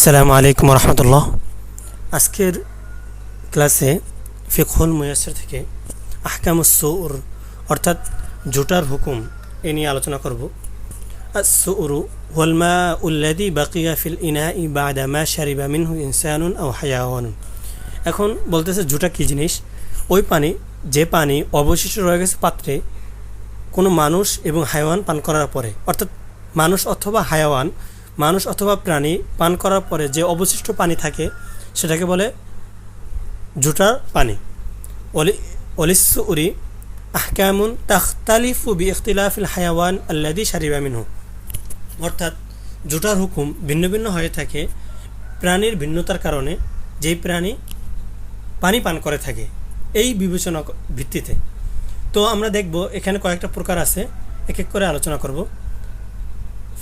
আসসালামু আলাইকুম রহমতুল্লাহ আজকের ক্লাসে ফিকহুল মুয়াসের থেকে আহকামুসৌর অর্থাৎ জুটার হুকুম এ নিয়ে আলোচনা করব। আসৌরু ওয়ালমা উল্লাদি বাকিয়া ফিল ইনা ই বাদা মা শারিবা মিনহু ইনসানুন আও হায়াওয়ানুন এখন বলতেছে জুটা কী জিনিস? ওই পানি, যে পানি অবশিষ্ট রয়ে গেছে পাত্রে, কোনো মানুষ এবং হায়াওয়ান পান করার পরে, অর্থাৎ মানুষ অথবা হায়াওয়ান মানুষ অথবা প্রাণী পান করার পরে যে অবশিষ্ট পানি থাকে, সেটাকে বলে জুটার পানি। অলি অলিসুরি আহকামুন তাখতালিফু বি ইখতিলাফিল হায়াওয়ান আল্লাদি শারিবা মিনহু। অর্থাৎ জুটার হুকুম ভিন্ন ভিন্ন হয়ে থাকে, প্রাণীর ভিন্নতার কারণে যেই প্রাণী পানি পান করে থাকে, এই বিবেচনা ভিত্তিতে। তো আমরা দেখব, এখানে কয়েকটা প্রকার আছে, এক এক করে আলোচনা করব।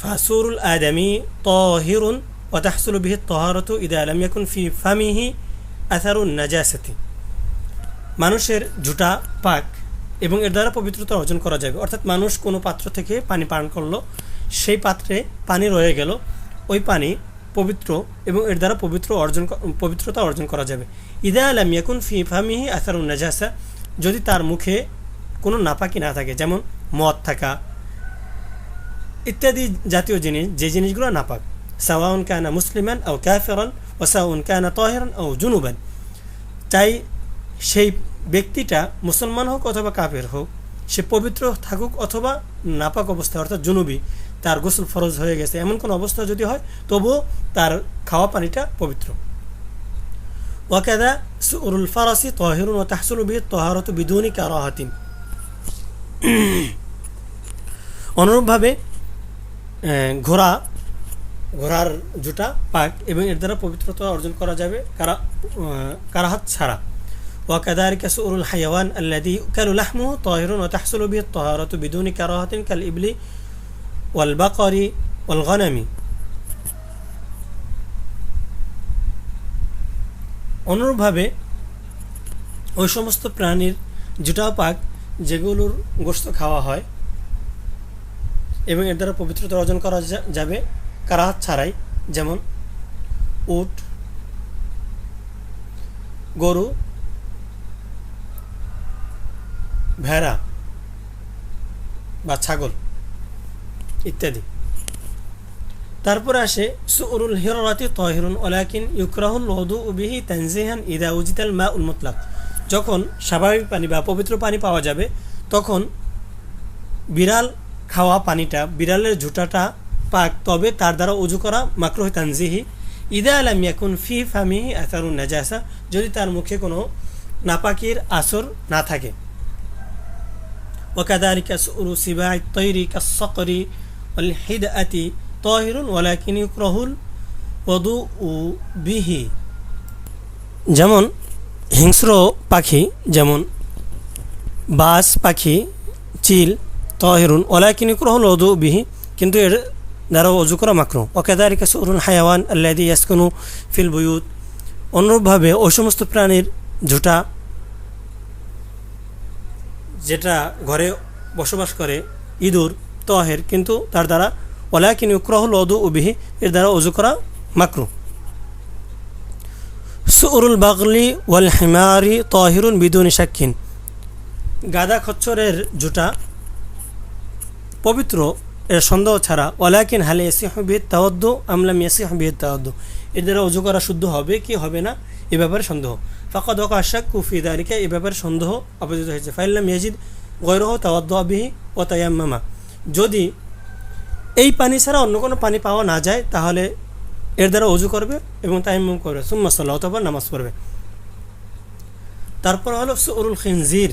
ফাসুরুল আদামি তহিরুন ওতাহসুল বিহি তহারত ইদা আলম ইয়াকুন ফি ফামিহি আথারুন নাজাসাতি মানুষের জুটা, পাক এবং এর দ্বারা পবিত্রতা অর্জন করা যাবে। অর্থাৎ মানুষ কোনো পাত্র থেকে পানি পান করল, সেই পাত্রে পানি রয়ে গেল, ওই পানি পবিত্র এবং এর দ্বারা পবিত্র অর্জন পবিত্রতা অর্জন করা যাবে। ইদা আলাম ইয়াকুন ফি ফামিহি আসারুন নাজাসা, যদি তার মুখে কোনো নাপাকি না থাকে, যেমন মদ থাকা ইত্যাদি জাতীয় জিনিস, যে জিনিসগুলো নাপাক। সাওয়াউন কানা মুসলিমান ও ক্যাফেরন ও সাউন কানা তহেরন ও জুনুবান। তাই সেই ব্যক্তিটা মুসলমান হোক অথবা কাফের হোক, সে পবিত্র থাকুক অথবা নাপাক অবস্থা, অর্থাৎ জুনুবি, তার গোসল ফরজ হয়ে গেছে। এমন কোনো অবস্থা যদি হয়, তবুও তার খাওয়া পানিটা পবিত্র। ওয়াকাদা সুরুল ফারাসি তহিরুন ও তাহসুল বিহি তহারত বিদুনি কারাহাতিন। অনুরূপভাবে ঘোড়া ঘোড়ার জুটা পাক এবং এর দ্বারা পবিত্রতা অর্জন করা যাবে কারা কারাহাত ছাড়া وكذلك سؤر الحيوان الذي يؤكل لحمه طاهر وتحصل به الطهارة بدون كراهة كالإبل والبقر والغنم অনুরূপভাবে ওই সমস্ত প্রাণীর জুটা পাক যেগুলোর গোস্ত খাওয়া হয় এবং এর দ্বারা পবিত্রতা অর্জন করা যাবে কারাহাত ছাড়াই, যেমন উট, গরু, ভেড়া বা ছাগল ইত্যাদি। তারপরে আসে সুরুল হিরাতি তহিরুন ওলাকিন ইউকরাহুল লদু উবিহি তানজিহান ইদা উজিতাল মা উল যখন স্বাভাবিক পানি বা পবিত্র পানি পাওয়া যাবে, তখন বিড়াল খাওয়া পানিটা বিড়ালের ঝুটাটা পাক তবে তার দ্বারা উজু করা মাকরুহ তানজিহি ইদা আলাম ইয়াকুন ফি ফামিহি আসারুন নাজাসা যদি তার মুখে কোনো নাপাকির আসর না থাকে وكذلك سؤر سباع الطير كالصقر والحدأة طاهر ولكن يكره الوضوء به যেমন হিংস্র পাখি যেমন বাস পাখি চিল তহিরুন ওলাকিন ইকরহুল ওদু বিহি কিন্তু এর দ্বারা অজু করা মাকরু। ওকেদারিকা সুরুন হায়াওয়ান আল্লাদি ইয়াসকুনু ফিল বুয়ুত অনুরূপভাবে ওই সমস্ত প্রাণীর ঝুটা যেটা ঘরে বসবাস করে, ইঁদুর, তহের, কিন্তু তার দ্বারা ওলাকিন ইকরহুল ওদু উবিহি এর দ্বারা অজু করা মাকরু। সুরুল বাগলি ওয়াল হিমারি তহিরুন বিদুনি সাক্ষিন গাদা খচ্চরের জুটা পবিত্র, এর সন্দেহ ছাড়া ওলাকিন হালে এসিহবিদ তাওদ্দ আমলাম ইয়াসিহবিদ তাওদ্দ এর দ্বারা অজু করা শুদ্ধ হবে কি হবে না, এ ব্যাপারে সন্দেহ। ফাকাদ আশাক কুফি দারিকা এ ব্যাপারে সন্দেহ অপোজিত হয়েছে। ফাইল্লাম ইয়াজিদ গৈরহ তাওয়াদ্দ আবিহি ও তায়াম্মামা। যদি এই পানি ছাড়া অন্য কোনো পানি পাওয়া না যায়, তাহলে এর দ্বারা অজু করবে এবং তাইম্মুম করবে। সুম্মাসাল্লাহ অথবা নামাজ পড়বে। তারপর হলো সুরুল খিনজির,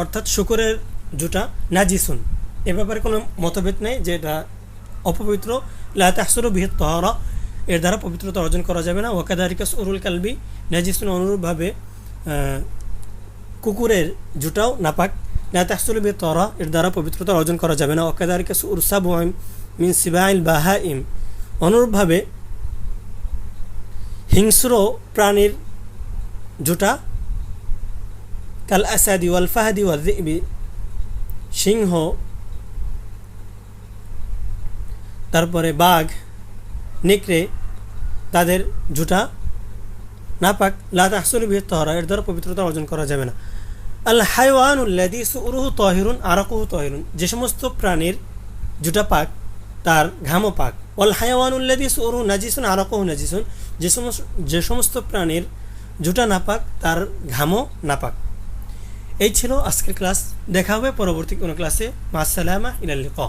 অর্থাৎ শুকুরের জুটা নাজিসুন। এ ব্যাপারে কোনো মতভেদ নেই যে এটা অপবিত্র। লাহসুর বৃহৎ তহরা এর দ্বারা পবিত্রতা অর্জন করা যাবে না। ওয়াকাদারিকাস উরুল কালবি। নাজিসুন অনুরূপভাবে কুকুরের জুটাও নাপাক। লাহসুল বৃহৎ তহরা এর দ্বারা পবিত্রতা অর্জন করা যাবে না। ওয়াকাদারিকাস উরসাব মিন সিবাইল বাহা ইম অনুরূপভাবে, হিংস্র প্রাণীর জুটা, কাল আসাদি ওয়াল ফাহাদি ওয়াল সিংহ তারপরে বাঘ, নেকড়ে তাদের জুটা না পাক লা তাহসুল বিহি তহরা এর দ্বারা পবিত্রতা অর্জন করা যাবে না। আল হাইওয়ানুল্লাদি সুরুহু তহিরুন আরাকুহু তহিরুন যে সমস্ত প্রাণীর জুটা পাক, তার ঘামও পাক। অল হাইওয়ানুল্লাদি সুরু নাজিসুন, আরাকুহু নাজিসুন, যে সমস্ত যে সমস্ত প্রাণীর জুটা নাপাক, তার ঘামও নাপাক। এই ছিল আজকের ক্লাস। দেখা হবে পরবর্তী কোনো ক্লাসে। মাসালামা ইলাল্লিকা